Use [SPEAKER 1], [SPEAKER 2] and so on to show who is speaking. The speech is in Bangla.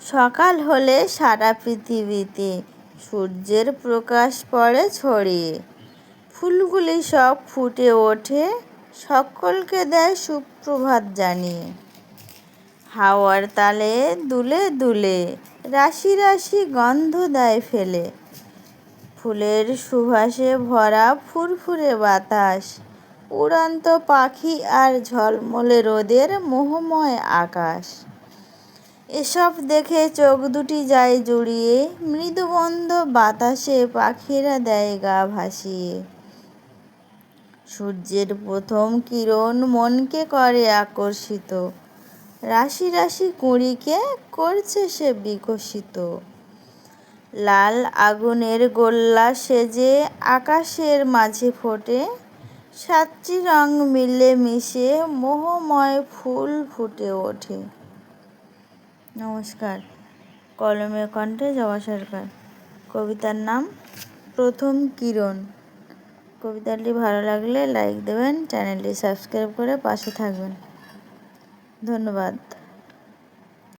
[SPEAKER 1] সকাল হলে সারা পৃথিবীতে সূর্যের প্রকাশ পড়ে ছড়িয়ে। ফুলগুলি সব ফুটে ওঠে, সকলকে দেয় সুপ্রভাত জানিয়ে। হাওয়ার তালে দুলে দুলে, রাশি রাশি গন্ধ দেয় ফেলে। ফুলের সুবাসে ভরা ফুরফুরে বাতাস, উড়ন্ত পাখি আর ঝলমলে রোদের মোহময় আকাশ। এসব দেখে চোখ দুটি যায় জুড়িয়ে, মৃদুবন্ধ বাতাসে পাখিরা দেয় গা ভাসিয়ে। সূর্যের প্রথম কিরণ মনকে করে আকর্ষিত। রাশি রাশি কুঁড়িকে করছে সে বিকশিত। লাল আগুনের গোল্লা সেজে আকাশের মাঝে ফোটে। সাতটি রং মিলে মিশে মোহময় ফুল ফুটে ওঠে। নমস্কার। কলমে কণ্ঠে জবা সরকার। কবিতার নাম প্রথম কিরণ। কবিতাটি ভালো লাগলে লাইক দেবেন, চ্যানেলটি সাবস্ক্রাইব করে পাশে থাকবেন। ধন্যবাদ।